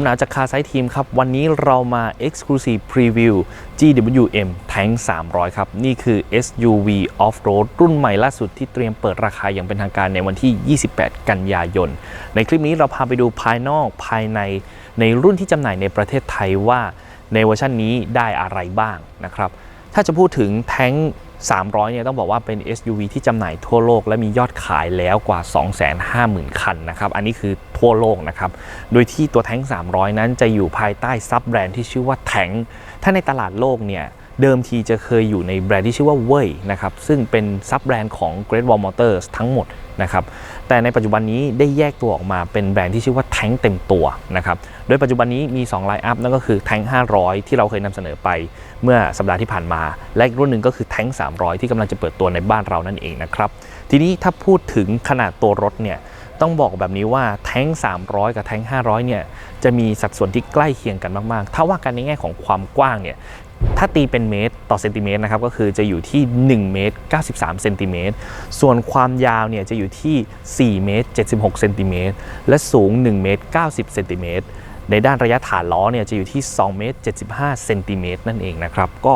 ผมหนาวจากคาไซทีมครับ วันนี้เรามา Exclusive Preview GWM Tank 300 ครับ นี่คือ SUV Off-Road รุ่นใหม่ล่าสุดที่เตรียมเปิดราคาอย่างเป็นทางการในวันที่ 28 กันยายน ในคลิปนี้เราพาไปดูภายนอกภายในในรุ่นที่จำหน่ายในประเทศไทยว่าในเวอร์ชันนี้ได้อะไรบ้างนะครับ ถ้าจะพูดถึงแท้ง 300เนี่ยต้องบอกว่าเป็น SUV ที่จำหน่ายทั่วโลก และมียอดขายแล้วกว่า 250,000 คันนะครับอันนี้คือทั่วโลกนะครับโดยที่ตัวแท้ง 300 นั้นจะอยู่ภายใต้ซับแบรนด์ที่ชื่อว่าแท้งถ้าในตลาดโลกเนี่ยเดิมทีจะเคยอยู่ในแบรนด์ที่ชื่อว่าเว่ยนะครับซึ่งเป็นซับแบรนด์ของ Great Wall Motors ทั้งหมด นะครับแต่ในปัจจุบันนี้ได้แยกตัวออกมาเป็นแบรนด์ที่ชื่อว่าแท้งเต็มตัวนะครับโดยปัจจุบันนี้มี2ไลน์อัพนั่นก็คือแท้ง500 ที่เราเคยนำเสนอไปเมื่อสัปดาห์ที่ผ่านมา และอีกรุ่นหนึ่งก็คือแท้ง300 ที่กำลังจะเปิดตัวในบ้านเรานั่นเองนะครับทีนี้ถ้าพูดถึงขนาดตัวรถเนี่ยต้องบอกแบบนี้ว่าแท้ง 300 กับแท้ง 500 เนี่ยจะมีสัดส่วนที่ใกล้เคียงกันมาก ๆ ถ้าว่ากันในแง่ของความกว้างเนี่ย ถ้าตีเป็นเมตรต่อเซนติเมตรนะครับก็คือจะอยู่ที่ 1 เมตร 93 เซนติเมตร ส่วนความยาวเนี่ยจะอยู่ที่ 4 เมตร 76 เซนติเมตร และสูง 1 เมตร 90 เซนติเมตร ในด้านระยะฐานล้อเนี่ยจะอยู่ที่ 2 เมตร 75 เซนติเมตรนั่นเองนะครับ ก็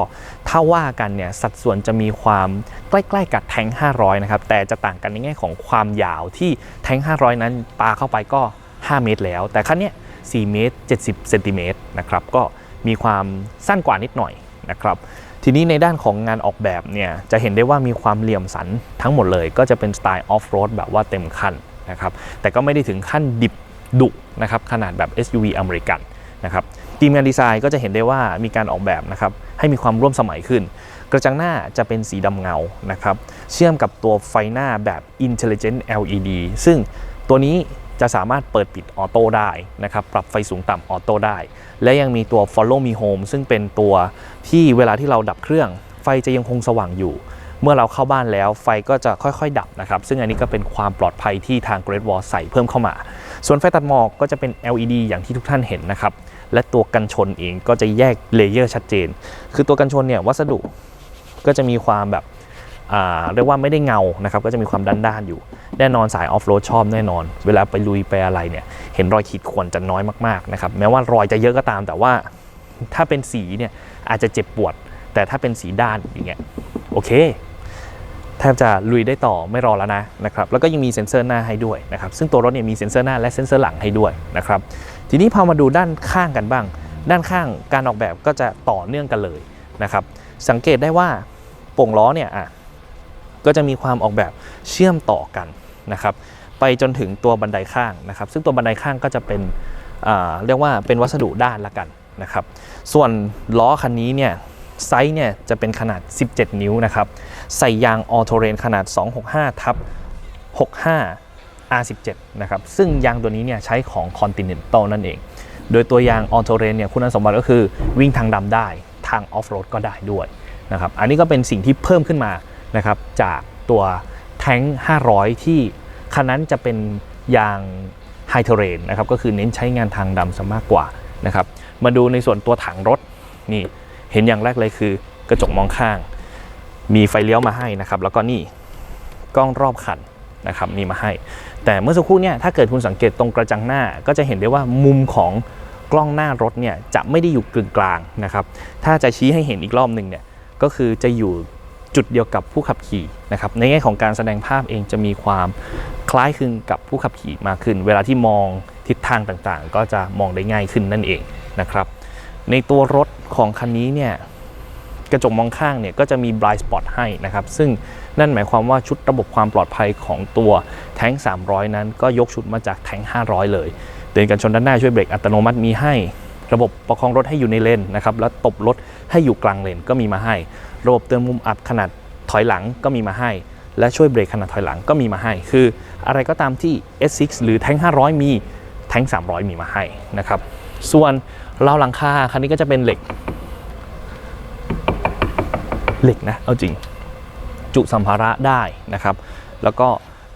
ถ้าว่ากันเนี่ยสัดส่วนจะมีความใกล้ๆกับแทง500 นะครับ แต่จะต่างกันในแง่ของความยาวที่แทง500 นั้นปาเข้าไปก็ 5 เมตรแล้ว แต่คันเนี้ย4เมตร 70 เซนติเมตรนะครับ ก็ มีความสั้นกว่านิดหน่อยนะครับทีนี้ในด้านของงานออกแบบเนี่ยจะเห็นได้ว่ามีความเหลี่ยมสันทั้งหมดเลย ก็จะเป็นสไตล์ออฟโรดแบบว่าเต็มคันนะครับแต่ก็ไม่ได้ถึงขั้นดิบดุนะครับขนาดแบบ SUV อเมริกันนะครับทีมงานดีไซน์ก็จะเห็นได้ว่ามีการออกแบบนะครับให้มีความร่วมสมัยขึ้น กระจังหน้าจะเป็นสีดำเงานะครับเชื่อมกับตัวไฟหน้าแบบ Intelligent LED ซึ่งตัวนี้ จะสามารถเปิดปิดออโต้ได้นะครับปรับไฟสูงต่ำออโต้ได้ และยังมีตัว Follow Me Home ซึ่งเป็นตัวที่เวลาที่เราดับเครื่อง ไฟจะยังคงสว่างอยู่ เมื่อเราเข้าบ้านแล้วไฟก็จะค่อยๆ ดับนะครับ ซึ่งอันนี้ก็เป็นความปลอดภัยที่ทาง Great Wall ใส่เพิ่มเข้ามา ส่วนไฟตัดหมอกก็จะเป็น LED อย่างที่ทุกท่านเห็นนะครับและตัวกันชนเองก็จะแยกเลเยอร์ชัดเจน คือตัวกันชนเนี่ยวัสดุก็จะมีความแบบเรียกว่าไม่ได้เงานะครับก็จะมีความด้านๆอยู่ แน่นอนสายออฟโรดชอบแน่นอน เวลาไปลุยไปอะไรเนี่ยเห็นรอยขีดข่วนจะน้อยมากๆนะครับแม้ว่ารอยจะเยอะก็ตาม แต่ว่าถ้าเป็นสีเนี่ยอาจจะเจ็บปวด แต่ถ้าเป็นสีด้านอย่างเงี้ยโอเคแทบจะลุยได้ต่อไม่รอแล้วนะนะครับแล้วก็ยังมีเซ็นเซอร์หน้าให้ด้วยนะครับซึ่งตัวรถเนี่ยมีเซ็นเซอร์หน้าและเซ็นเซอร์หลังให้ด้วยนะครับทีนี้พอมาดูด้านข้างกันบ้าง ด้านข้างการออกแบบก็จะต่อเนื่องกันเลยนะครับสังเกตได้ว่าโป่งล้อเนี่ยอะก็จะมีความออกแบบเชื่อมต่อกัน นะครับไปจนถึงตัวบันไดข้างนะครับ ซึ่งตัวบันไดข้างก็จะเป็นเรียกว่าเป็นวัสดุด้านละกันนะครับ ส่วนล้อคันนี้เนี่ยไซส์เนี่ยจะเป็นขนาด 17 นิ้วนะครับ ใส่ยางออโตเรนขนาด 265ทับ65 R17 นะครับ ซึ่งยางตัวนี้เนี่ยใช้ของ Continental นั่นเอง โดยตัวยางออโตเรนเนี่ยคุณสมบัติก็คือวิ่งทางดำได้ทางออฟโรดก็ได้ด้วยนะครับ อันนี้ก็เป็นสิ่งที่เพิ่มขึ้นมานะครับจากตัว แท้ง500 ที่คันนั้นจะเป็นยางไฮเทเรนนะครับก็คือเน้นใช้งานทางดำซะมากกว่านะครับมาดูในส่วนตัวถังรถนี่เห็นอย่างแรกเลยคือกระจกมองข้าง มีไฟเลี้ยวมาให้นะครับแล้วก็นี่กล้องรอบคันนะครับมีมาให้ แต่เมื่อสักครู่เนี่ยถ้าเกิดคุณสังเกตตรงกระจังหน้าก็จะเห็นได้ว่ามุมของกล้องหน้ารถเนี่ยจะไม่ได้อยู่กึ่งกลางนะครับถ้าจะชี้ให้เห็นอีกรอบหนึ่งเนี่ยก็คือจะอยู่ จุดเดียวกับผู้ขับขี่นะครับในแง่ของการแสดงภาพเองจะมีความคล้ายคลึงกับผู้ขับขี่มากขึ้น เวลาที่มองทิศทางต่างๆ ก็จะมองได้ง่ายขึ้นนั่นเองนะครับในตัวรถของคันนี้เนี่ยกระจกมองข้างเนี่ยก็จะมี blind spot ให้นะครับซึ่งนั่นหมายความว่าชุดระบบความปลอดภัยของตัวแท้ง 300 นั้นก็ยกชุดมาจากแท้ง 500 เลย เตือนกันชนด้านหน้าช่วยเบรกอัตโนมัติมีให้ ระบบประคองรถให้อยู่ในเลนนะครับแล้วตบรถให้อยู่กลางเลนก็มีมาให้ ระบบเตือนมุมอับขนาดถอยหลังก็มีมาให้ และช่วยเบรกขนาดถอยหลังก็มีมาให้ คืออะไรก็ตามที่ S6 หรือแท้ง500 มีแท้ง300 มีมาให้นะครับส่วนราวหลังคาคันนี้ก็จะเป็นเหล็ก เหล็กนะเอาจริง จุสัมภาระได้นะครับ แล้วก็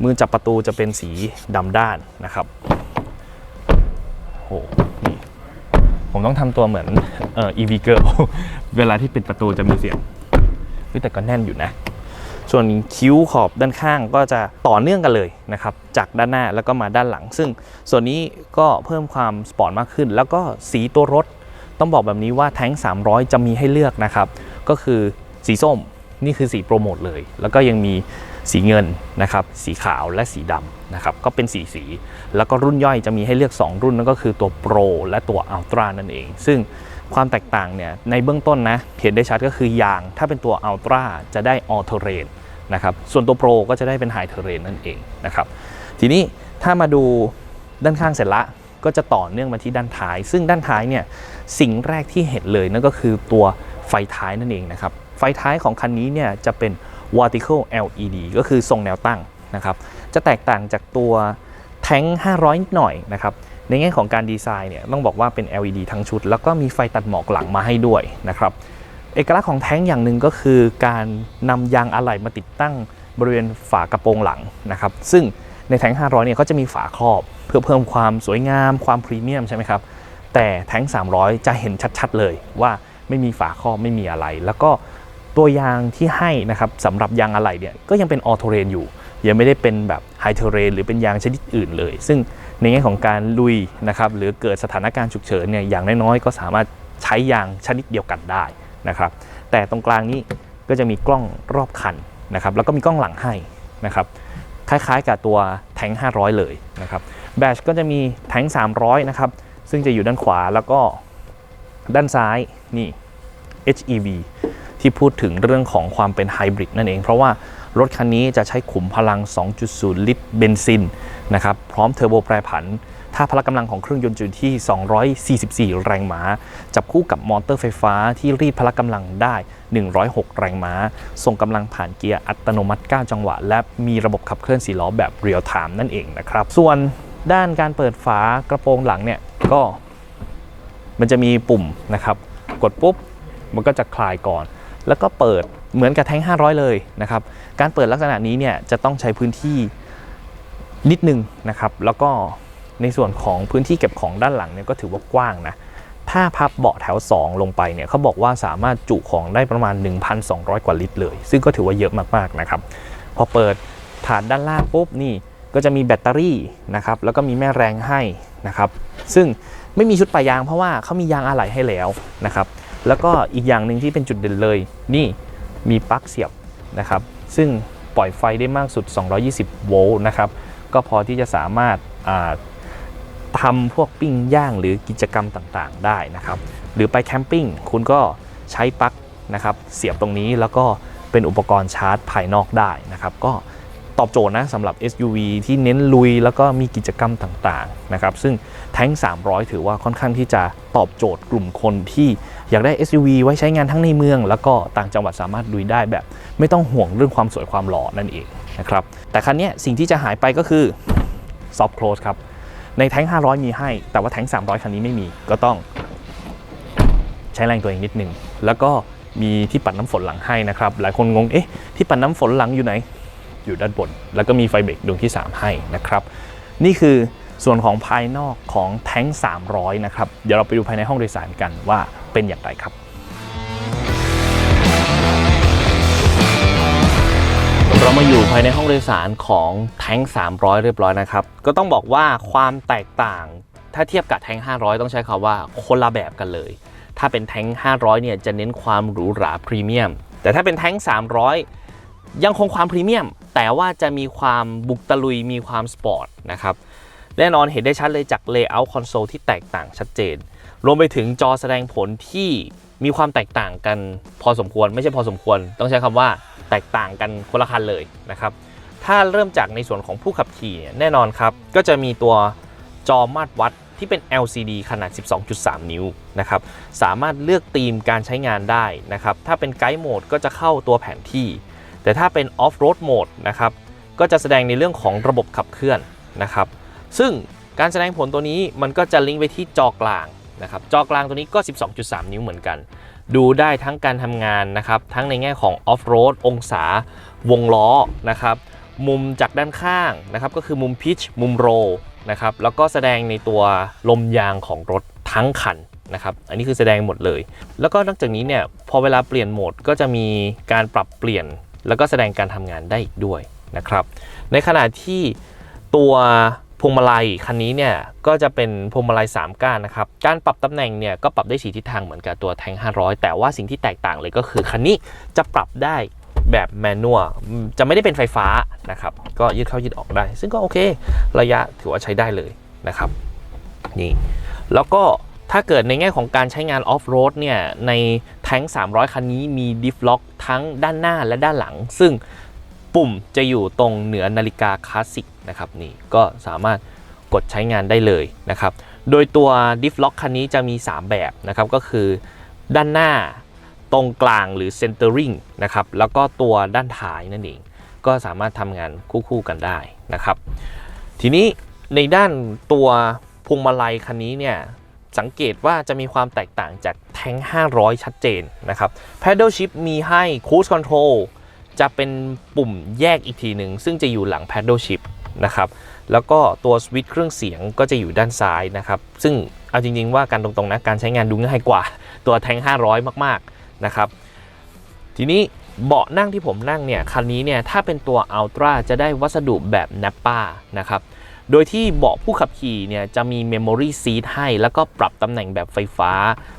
มือจับประตูจะเป็นสีดำด้านนะครับโหนี่ ผมต้องทำตัวเหมือนเอ่อ EV Girl เวลาที่ปิดประตูจะมีเสียงแต่ก็แน่นอยู่นะ ส่วนคิ้วขอบด้านข้างก็จะต่อเนื่องกันเลยนะครับ จากด้านหน้าแล้วก็มาด้านหลัง ซึ่งส่วนนี้ก็เพิ่มความสปอร์ตมากขึ้น แล้วก็สีตัวรถต้องบอกแบบนี้ว่าแท้ง 300 จะมีให้เลือกนะครับ ก็คือสีส้มนี่คือสีโปรโมทเลย แล้วก็ยังมี สีเงินนะครับสีขาวและสีดำนะครับก็เป็นสีสี แล้วก็รุ่นย่อยจะมีให้เลือก 2 รุ่นนั่นก็คือตัวโปรและตัวอัลตร้านั่นเอง ซึ่งความแตกต่างเนี่ยในเบื้องต้นนะเห็นได้ชัดก็คือยาง ถ้าเป็นตัวอัลตร้าจะได้ออเทเรนนะครับส่วนตัวโปรก็จะได้เป็นไฮเทเรนนั่นเองนะครับทีนี้ถ้ามาดูด้านข้างเสร็จละก็จะต่อเนื่องมาที่ด้านท้าย ซึ่งด้านท้ายเนี่ยสิ่งแรกที่เห็นเลยนั่นก็คือตัวไฟท้ายนั่นเองนะครับไฟท้ายของคันนี้เนี่ยจะเป็น vertical LED ก็คือทรงแนวตั้งนะครับ จะแตกต่างจากตัวแท้ง 500 นิดหน่อยนะครับ ในแง่ของการดีไซน์เนี่ยต้องบอกว่าเป็น LED ทั้งชุด แล้วก็มีไฟตัดหมอกหลังมาให้ด้วยนะครับ เอกลักษณ์ของแท้งอย่างหนึ่งก็คือการนำยางอะไหล่มาติดตั้งบริเวณฝากระโปรงหลังนะครับ ซึ่งในแท้ง 500 เนี่ยเขาจะมีฝาครอบ เพื่อเพิ่มความสวยงาม ความพรีเมียมใช่ไหมครับ แต่แท้ง 300 จะเห็นชัดๆเลยว่าไม่มีฝาครอบไม่มีอะไร แล้วก็ ตัวยางที่ให้นะครับสำหรับยางอะไหล่เนี่ยก็ยังเป็นออโตเรนอยู่ ยังไม่ได้เป็นแบบไฮเทเรนหรือเป็นยางชนิดอื่นเลย ซึ่งในแง่ของการลุยนะครับหรือเกิดสถานการณ์ฉุกเฉินเนี่ยอย่างน้อยๆก็สามารถใช้ยางชนิดเดียวกันได้นะครับแต่ตรงกลางนี้ก็จะมีกล้องรอบคันนะครับแล้วก็มีกล้องหลังให้นะครับคล้ายๆ กับตัวแทง500 เลยนะครับแบชก็จะมีแทง300นะครับซึ่งจะอยู่ด้านขวาแล้วก็ด้านซ้ายนี่ HEV ที่พูดถึงเรื่องของความเป็นไฮบริดนั่นเอง เพราะว่ารถคันนี้จะใช้ขุมพลัง 2.0 ลิตรเบนซินนะครับพร้อมเทอร์โบแปรผัน ถ้าพละกำลังของเครื่องยนต์อยู่ที่ 244 แรงม้า จับคู่กับมอเตอร์ไฟฟ้าที่รีดพละกำลังได้ 106 แรงม้า ส่งกำลังผ่านเกียร์อัตโนมัติ 9 จังหวะ และมีระบบขับเคลื่อน4ล้อแบบเรียลไทม์นั่นเองนะครับ ส่วนด้านการเปิดฝากระโปรงหลังเนี่ยก็มันจะมีปุ่มนะครับ กดปุ๊บมันก็จะคลายก่อน แล้วก็เปิดเหมือนกับแท้ง 500 เลยนะครับ การเปิดลักษณะนี้เนี่ยจะต้องใช้พื้นที่นิดนึงนะครับ แล้วก็ในส่วนของพื้นที่เก็บของด้านหลังเนี่ยก็ถือว่ากว้างนะ ถ้าพับเบาะแถว 2 ลงไปเนี่ยเขาบอกว่าสามารถจุของได้ประมาณ 1,200 กว่าลิตรเลย ซึ่งก็ถือว่าเยอะมากๆนะครับ พอเปิดฐานด้านล่างปุ๊บนี่ก็จะมีแบตเตอรี่นะครับ แล้วก็มีแม่แรงให้นะครับ ซึ่งไม่มีชุดปะยางเพราะว่าเขามียางอะไหล่ให้แล้วนะครับ แล้วก็อีกอย่างหนึ่งที่เป็นจุดเด่นเลย นี่มีปลั๊กเสียบนะครับ ซึ่งปล่อยไฟได้มากสุด 220 โวลต์นะครับ ก็พอที่จะสามารถอ่าทำพวกปิ้งย่างหรือกิจกรรมต่างๆ ได้นะครับ หรือไปแคมปิ้งคุณก็ใช้ปลั๊กนะครับ เสียบตรงนี้แล้วก็เป็นอุปกรณ์ชาร์จภายนอกได้นะครับ ก็ ตอบโจทย์นะสำหรับ SUV ที่เน้นลุยแล้วก็มีกิจกรรมต่างๆนะครับซึ่งแท้ง 300 ถือว่าค่อนข้างที่จะตอบโจทย์กลุ่มคนที่อยากได้ SUV ไว้ใช้งานทั้งในเมือง แล้วก็ต่างจังหวัดสามารถลุยได้แบบ ไม่ต้องห่วงเรื่องความสวยความหล่อนั่นเองนะครับแต่คันนี้สิ่งที่จะหายไปก็คือ soft close ครับในแท้ง 500 มีให้ แต่ว่าแท้ง 300 คันนี้ไม่มีก็ต้องใช้แรงตัวเองนิดนึงแล้วก็มีที่ปัดน้ำฝนหลังให้นะครับ หลายคนงง เอ๊ะ ที่ปัดน้ำฝนหลังอยู่ไหน อยู่ด้านบน แล้วก็มีไฟเบรกดวงที่ 3 ให้นะครับ นี่คือส่วนของภายนอกของแท้ง 300 นะครับ เดี๋ยวเราไปดูภายในห้องโดยสารกันว่าเป็นอย่างไรครับ เรามาอยู่ภายในห้องโดยสารของแท้ง 300 เรียบร้อยนะครับ ก็ต้องบอกว่าความแตกต่าง ถ้าเทียบกับแท้ง 500 ต้องใช้คำว่าคนละแบบกันเลย ถ้าเป็นแท้ง 500 เนี่ยจะเน้นความหรูหราพรีเมียม แต่ถ้าเป็นแท้ง 300 ยังคงความพรีเมียม แต่ว่าจะมีความบุกตะลุยมีความสปอร์ตนะครับแน่นอนเห็นได้ชัดเลยจาก Layout Console ที่แตกต่างชัดเจน รวมไปถึงจอแสดงผลที่มีความแตกต่างกันพอสมควรไม่ใช่พอสมควร ต้องใช้คำว่าแตกต่างกันคนละคันเลยนะครับถ้าเริ่มจากในส่วนของผู้ขับขี่แน่นอนครับ ก็จะมีตัวจอมาตรวัดที่เป็น LCD ขนาด 12.3 นิ้วนะครับสามารถเลือกธีมการใช้งานได้นะครับถ้าเป็นไกด์โหมดก็จะเข้าตัวแผนที่ แต่ถ้าเป็นออฟโรดโหมดนะครับก็จะแสดงในเรื่องของระบบขับเคลื่อนนะครับ ซึ่งการแสดงผลตัวนี้มันก็จะลิงก์ไปที่จอกลางนะครับ จอกลางตัวนี้ก็ 12.3 นิ้วเหมือนกัน ดูได้ทั้งการทำงานนะครับ ทั้งในแง่ของออฟโรดองศา วงล้อนะครับ มุมจากด้านข้างนะครับ ก็คือมุมพิชมุมโรนะครับ แล้วก็แสดงในตัวลมยางของรถทั้งคันนะครับ อันนี้คือแสดงหมดเลย แล้วก็นอกจากนี้เนี่ย พอเวลาเปลี่ยนโหมดก็จะมีการปรับเปลี่ยน แล้วก็แสดงการทำงานได้อีกด้วยนะครับ ในขณะที่ตัวพวงมาลัยคันนี้เนี่ยก็จะเป็นพวงมาลัย 3 ก้านนะครับ การปรับตำแหน่งเนี่ยก็ปรับได้สีทิศทางเหมือนกับตัวแทง 500 แต่ว่าสิ่งที่แตกต่างเลยก็คือคันนี้จะปรับได้แบบแมนนวลจะไม่ได้เป็นไฟฟ้านะครับ ก็ยืดเข้ายืดออกได้ ซึ่งก็โอเค ระยะถือว่าใช้ได้เลยนะครับนี่แล้วก็ ถ้าเกิดในแง่ของการใช้งานออฟโรดเนี่ยในแท้ง 300 คันนี้มีดิฟล็อกทั้งด้านหน้าและด้านหลัง ซึ่งปุ่มจะอยู่ตรงเหนือนาฬิกาคลาสสิกนะครับนี่ก็สามารถกดใช้งานได้เลยนะครับ โดยตัว Diff Lock คันนี้จะมี 3 แบบนะครับ ก็คือด้านหน้าตรงกลางหรือ Centering นะครับ แล้วก็ตัวด้านท้ายนั่นเอง ก็สามารถทำงานคู่ๆกันได้นะครับ ทีนี้ในด้านตัวพวงมาลัยคันนี้เนี่ย สังเกตว่าจะมีความแตกต่างจากแทง500 ชัดเจนนะครับ Paddle Shift มีให้ Cruise Control จะเป็นปุ่มแยกอีกทีหนึ่ง ซึ่งจะอยู่หลัง paddle shift นะครับ แล้วก็ตัวสวิตช์เครื่องเสียงก็จะอยู่ด้านซ้ายนะครับ ซึ่งเอาจริง ๆ ว่าการตรงๆนะการใช้งานดูง่ายกว่าตัวแทง500 มากๆนะครับ ทีนี้เบาะนั่งที่ผมนั่งเนี่ยคันนี้เนี่ยถ้าเป็นตัว Ultra จะได้วัสดุแบบ Nappa นะครับ โดยที่เบาะผู้ขับขี่เนี่ยจะมี Memory Seat ให้ แล้วก็ปรับตำแหน่งแบบไฟฟ้า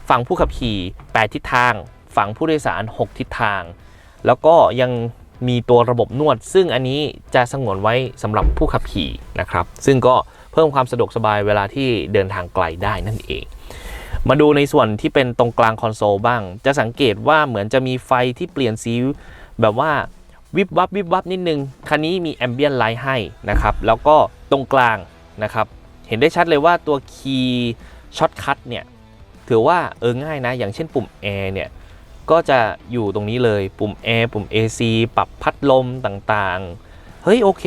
ฝั่งผู้ขับขี่ 8 ทิศทาง ฝั่งผู้โดยสาร 6 ทิศทาง แล้วก็ยังมีตัวระบบนวด ซึ่งอันนี้จะสงวนไว้สำหรับผู้ขับขี่นะครับ ซึ่งก็เพิ่มความสะดวกสบายเวลาที่เดินทางไกลได้นั่นเอง มาดูในส่วนที่เป็นตรงกลางคอนโซลบ้าง จะสังเกตว่าเหมือนจะมีไฟที่เปลี่ยนสีแบบว่าวิบวับวิบวับนิดนึง คันนี้มีแอมเบียนไลท์ให้นะครับ แล้วก็ ตรงกลางนะครับ เห็นได้ชัดเลยว่าตัวคีย์ช็อตคัทเนี่ยถือว่าเออง่ายนะ อย่างเช่นปุ่ม Air เนี่ยก็จะอยู่ตรงนี้เลยปุ่ม Air ปุ่ม AC ปรับพัดลมต่างๆ เฮ้ยโอเค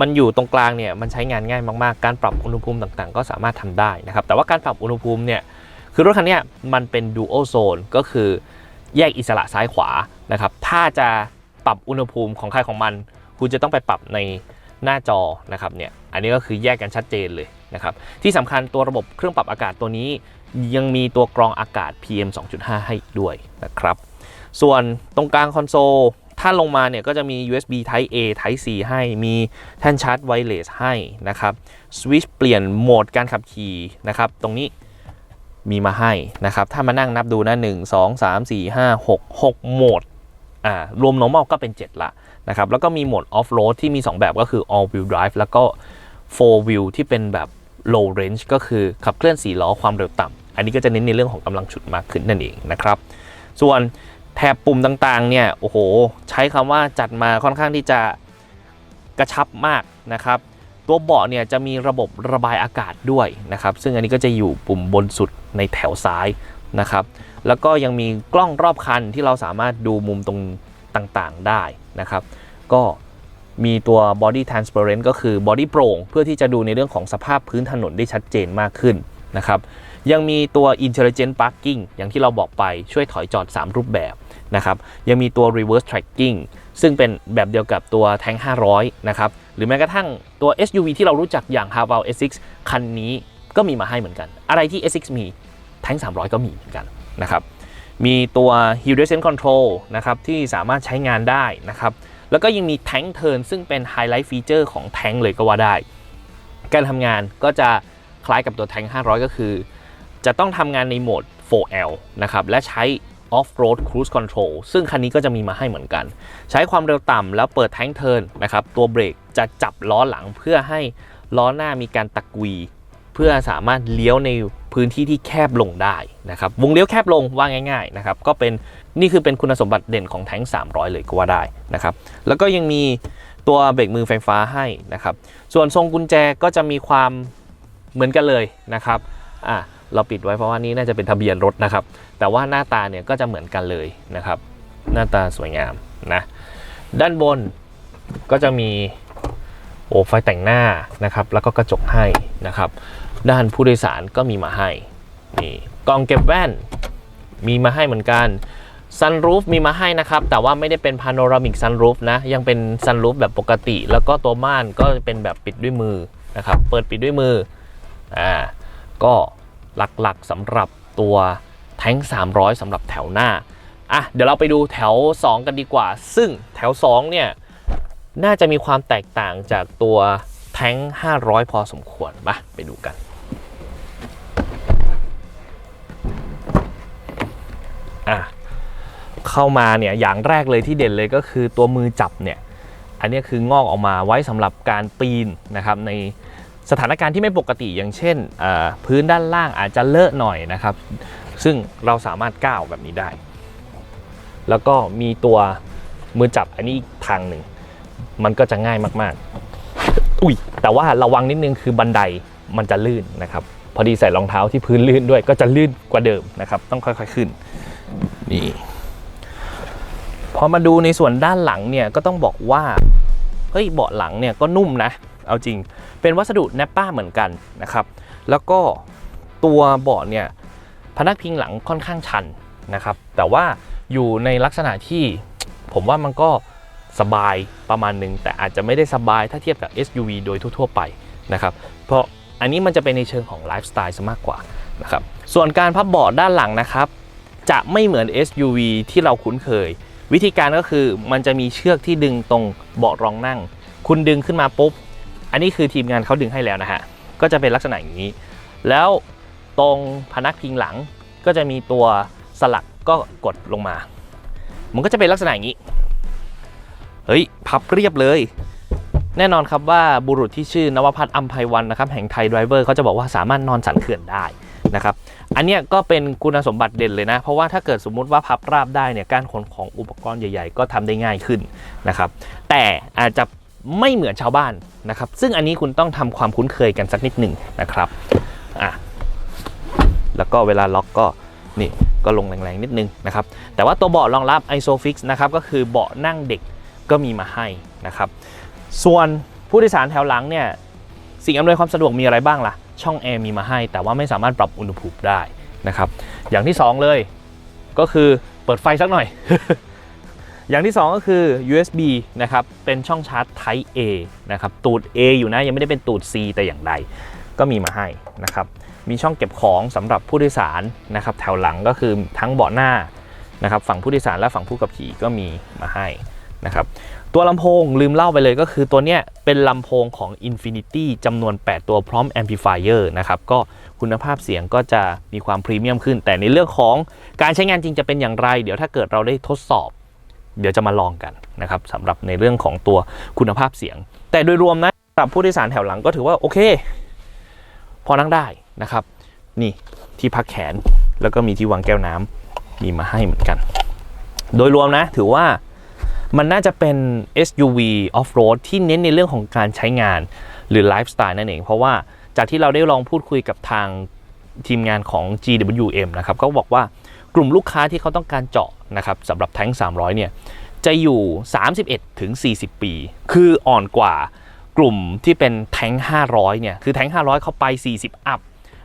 มันอยู่ตรงกลางเนี่ยมันใช้งานง่ายมากๆ การปรับอุณหภูมิต่างๆ ก็สามารถทำได้นะครับ แต่ว่าการปรับอุณหภูมิเนี่ยคือรถคันนี้มันเป็น dual zone ก็คือแยกอิสระซ้ายขวานะครับ ถ้าจะปรับอุณหภูมิของใครของมัน คุณจะต้องไปปรับในหน้าจอนะครับเนี่ย อันนี้ก็คือแยกกันชัดเจนเลยนะครับที่สำคัญตัวระบบเครื่องปรับอากาศตัวนี้ ยังมีตัวกรองอากาศ PM 2.5 ให้ด้วยนะครับ ส่วนตรงกลางคอนโซลถ้าลงมาเนี่ยก็จะมี USB Type A Type C ให้ มีแท่นชาร์จไวเลสให้นะครับสวิตช์เปลี่ยนโหมดการขับขี่นะครับ ตรงนี้มีมาให้นะครับ ถ้ามานั่งนับดูนะ1 2 3 4 5 6 6โหมดอ่ารวม normal ก็เป็น 7 ละนะครับ แล้วก็มีโหมด off road ที่มี 2 แบบก็คือ all wheel drive แล้วก็ four wheel ที่เป็นแบบ low range ก็คือขับเคลื่อน 4 ล้อความเร็วต่ำ อันนี้ก็จะเน้นในเรื่องของกำลังฉุดมากขึ้นนั่นเองนะครับ ส่วนแถบปุ่มต่างๆ เนี่ย โอ้โห ใช้คำว่าจัดมาค่อนข้างที่จะกระชับมากนะครับ ตัวเบาะเนี่ยจะมีระบบระบายอากาศด้วยนะครับ ซึ่งอันนี้ก็จะอยู่ปุ่มบนสุดในแถวซ้ายนะครับ แล้วก็ยังมีกล้องรอบคันที่เราสามารถดูมุมตรงต่างๆ ได้นะครับ ก็ มีตัว body transparent ก็คือ body โปร่ง เพื่อที่จะดูในเรื่องของสภาพพื้นถนนได้ชัดเจนมากขึ้นนะครับ ยังมีตัว intelligent parking อย่างที่เราบอกไปช่วยถอยจอด 3 รูปแบบนะครับ ยังมีตัว reverse tracking ซึ่งเป็นแบบเดียวกับตัว Tank 500 นะครับ หรือแม้กระทั่งตัว SUV ที่เรารู้จักอย่าง h a v a l SX คันนี้ก็มีมาให้เหมือนกัน อะไรที่ SX มี Tank 300 ก็มีเหมือนกันนะครับ มีตัว Hill Descent Control นะครับที่สามารถใช้งานได้นะครับ แล้วก็ยังมี Tank Turn ซึ่งเป็นไฮไลท์ฟีเจอร์ของ Tank เลยก็ว่าได้ การทำงานก็จะคล้ายกับตัว Tank 500 ก็คือ จะต้องทำงานในโหมด 4L นะครับและใช้ Off-Road Cruise Control ซึ่งคันนี้ก็จะมีมาให้เหมือนกัน ใช้ความเร็วต่ำแล้วเปิดแท้งเทิร์นนะครับตัวเบรกจะจับล้อหลังเพื่อให้ล้อหน้ามีการตะกุย เพื่อสามารถเลี้ยวในพื้นที่ที่แคบลงได้นะครับวงเลี้ยวแคบลงว่าง่ายๆนะครับก็เป็นนี่คือเป็นคุณสมบัติเด่นของแทง300 เลยก็ว่าได้นะครับแล้วก็ยังมีตัวเบรกมือไฟฟ้าให้นะครับส่วนทรงกุญแจก็จะมีความเหมือนกันเลยนะครับอะเราปิดไว้เพราะว่านี้น่าจะเป็นทะเบียนรถนะครับ แต่ว่าหน้าตาเนี่ยก็จะเหมือนกันเลยนะครับ หน้าตาสวยงามนะด้านบนก็จะมี โอ้ไฟแต่งหน้านะครับ แล้วก็กระจกให้นะครับ ด้านผู้โดยสารก็มีมาให้นี่กล่องเก็บแว่นมีมาให้เหมือนกันซันรูฟมีมาให้นะครับ แต่ว่าไม่ได้เป็นพาโนรามิกซันรูฟนะ ยังเป็นซันรูฟแบบปกติ แล้วก็ตัวม่านก็เป็นแบบปิดด้วยมือนะครับ เปิดปิดด้วยมืออ่าก็หลักๆสำหรับตัวแทง300สำหรับแถวหน้า อะ เดี๋ยวเราไปดูแถว 2 กันดีกว่า ซึ่งแถว 2 เนี่ย น่าจะมีความแตกต่างจากตัวแท้ง 500 พอสมควรมาไปดูกันอะเข้ามาเนี่ยอย่างแรกเลยที่เด่นเลยก็คือตัวมือจับเนี่ย อันนี้คืองอกออกมาไว้สำหรับการปีนนะครับในสถานการณ์ที่ไม่ปกติอย่างเช่น พื้นด้านล่างอาจจะเลอะหน่อยนะครับ ซึ่งเราสามารถก้าวแบบนี้ได้ แล้วก็มีตัวมือจับอันนี้อีกทางหนึ่ง มันก็จะง่ายมากๆ อุ้ย แต่ว่าระวังนิดนึงคือบันไดมันจะลื่นนะครับ พอดีใส่รองเท้าที่พื้นลื่นด้วย ก็จะลื่นกว่าเดิมนะครับ ต้องค่อยๆขึ้น นี่ พอมาดูในส่วนด้านหลังเนี่ยก็ต้องบอกว่า เฮ้ย เบาะหลังเนี่ยก็นุ่มนะ เอาจริง เป็นวัสดุแนปป้าเหมือนกันนะครับ แล้วก็ตัวเบาะเนี่ยพนักพิงหลังค่อนข้างชันนะครับ แต่ว่าอยู่ในลักษณะที่ผมว่ามันก็ สบายประมาณหนึ่งแต่อาจจะไม่ได้สบายถ้าเทียบกับ SUV โดยทั่ว ๆ ไปนะครับเพราะอันนี้มันจะเป็นในเชิงของไลฟ์สไตล์ซะมากกว่านะครับส่วนการพับเบาะด้านหลังนะครับ จะไม่เหมือน SUV ที่เราคุ้นเคย วิธีการก็คือมันจะมีเชือกที่ดึงตรงเบาะรองนั่ง คุณดึงขึ้นมาปุ๊บ อันนี้คือทีมงานเขาดึงให้แล้วนะฮะก็จะเป็นลักษณะอย่างนี้ แล้วตรงพนักพิงหลังก็จะมีตัวสลักก็กดลงมา มันก็จะเป็นลักษณะอย่างนี้ เฮ้ย พับเรียบเลย แน่นอนครับว่าบุรุษที่ชื่อนวพัฒน์อัมไพวันนะครับแห่งไทยไดรเวอร์เขาจะบอกว่าสามารถนอนสันเขื่อนได้นะครับอันนี้ก็เป็นคุณสมบัติเด่นเลยนะ เพราะว่าถ้าเกิดสมมุติว่าพับราบได้เนี่ยการขนของอุปกรณ์ใหญ่ ๆ ก็ทำได้ง่ายขึ้นนะครับแต่อาจจะไม่เหมือนชาวบ้านนะครับ ซึ่งอันนี้คุณต้องทำความคุ้นเคยกันสักนิดหนึ่งนะครับอะแล้วก็เวลาล็อกก็นี่ก็ลงแรงๆนิดนึงนะครับแต่ว่าตัวเบาะรองรับ ISOFIX นะครับก็คือเบาะนั่งเด็ก ก็มีมาให้นะครับ ส่วนผู้โดยสารแถวหลังเนี่ยสิ่งอำนวยความสะดวกมีอะไรบ้างล่ะ ช่องแอร์มีมาให้ แต่ว่าไม่สามารถปรับอุณหภูมิได้นะครับ อย่างที่ 2 เลยก็คือเปิดไฟสักหน่อย อย่างที่ 2 ก็คือ USB นะครับ เป็นช่องชาร์จ Type A นะครับ ตูด A อยู่นะ ยังไม่ได้เป็นตูด C แต่อย่างใด ก็มีมาให้นะครับ มีช่องเก็บของสำหรับผู้โดยสารนะครับ แถวหลังก็คือทั้งเบาะหน้านะครับ ฝั่งผู้โดยสารและฝั่งผู้ขับขี่ก็มีมาให้ นะครับตัวลำโพงลืมเล่าไปเลยก็คือตัวเนี้ยเป็นลำโพงของ Infinity จำนวน 8 ตัวพร้อม Amplifier นะครับก็คุณภาพเสียงก็จะมีความพรีเมียมขึ้น แต่ในเรื่องของการใช้งานจริงจะเป็นอย่างไร เดี๋ยวถ้าเกิดเราได้ทดสอบ เดี๋ยวจะมาลองกันนะครับสำหรับในเรื่องของตัวคุณภาพเสียง แต่โดยรวมนะสำหรับผู้โดยสารแถวหลังก็ถือว่าโอเค พอนั่งได้นะครับ นี่ที่พักแขนแล้วก็มีที่วางแก้วน้ำมีมาให้เหมือนกัน โดยรวมนะถือว่า มันน่าจะเป็น SUV off-road ที่เน้นในเรื่องของการใช้งานหรือไลฟ์สไตล์นั่นเอง เพราะว่าจากที่เราได้ลองพูดคุยกับทางทีมงานของ GWM นะครับก็บอกว่ากลุ่มลูกค้าที่เขาต้องการเจาะนะครับสำหรับแท้ง 300 เนี่ย จะอยู่ 31 ถึง 40 ปี คืออ่อนกว่ากลุ่มที่เป็นแท้ง 500 เนี่ย คือแท้ง 500 เข้าไป 40 อัพ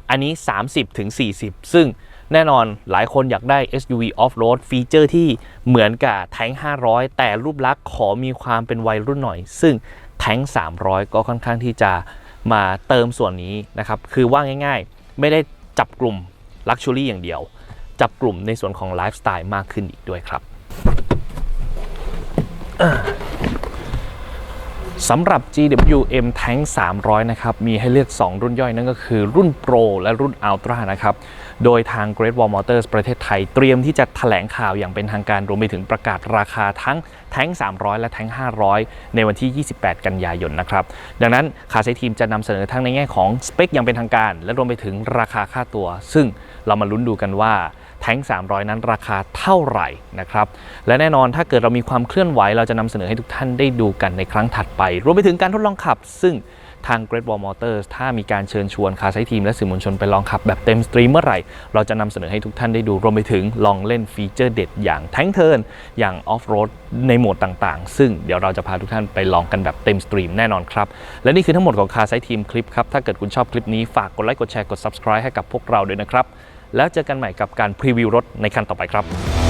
อันนี้ 30 ถึง 40 ซึ่ง แน่นอนหลายคนอยากได้ SUV off-road ฟีเจอร์ที่เหมือนกับแท้ง 500 แต่รูปลักษณ์ขอมีความเป็นวัยรุ่นหน่อย ซึ่งแท้ง 300 ก็ค่อนข้างที่จะมาเติมส่วนนี้นะครับ คือว่าง่ายๆ ไม่ได้จับกลุ่ม Luxury อย่างเดียว จับกลุ่มในส่วนของไลฟ์สไตล์มากขึ้นอีกด้วยครับสำหรับ GWM Tank 300 นะครับ มีให้เลือก 2 รุ่นย่อยนั่นก็คือรุ่น Pro และรุ่น Ultra นะครับ โดยทาง Great Wall Motors ประเทศไทยเตรียมที่จะแถลงข่าวอย่างเป็นทางการรวมไปถึงประกาศราคาทั้งแท้ง 300 และแท้ง 500 ในวันที่ 28 กันยายนนะครับ ดังนั้นคาไซทีมจะนำเสนอทั้งในแง่ของสเปคอย่างเป็นทางการ และรวมไปถึงราคาค่าตัว ซึ่งเรามาลุ้นดูกันว่าแท้ง 300 นั้นราคาเท่าไหร่นะครับ และแน่นอนถ้าเกิดเรามีความเคลื่อนไหว เราจะนำเสนอให้ทุกท่านได้ดูกันในครั้งถัดไป รวมไปถึงการทดลองขับ ซึ่ง ทาง Great Wall Motors ถ้ามีการเชิญชวนคาร์ไซทีมและสื่อมวลชนไปลองขับแบบเต็มสตรีมเมื่อไหร่ เราจะนำเสนอให้ทุกท่านได้ดูรวมไปถึงลองเล่นฟีเจอร์เด็ดอย่างแท้งเทิร์นอย่างออฟโรดในโหมดต่างๆ ซึ่งเดี๋ยวเราจะพาทุกท่านไปลองกันแบบเต็มสตรีมแน่นอนครับ และนี่คือทั้งหมดของคาร์ไซทีมคลิปครับ ถ้าเกิดคุณชอบคลิปนี้ฝากกดไลค์กดแชร์กด subscribe ให้กับพวกเราด้วยนะครับแล้วเจอกันใหม่กับการพรีวิวรถในคันต่อไปครับ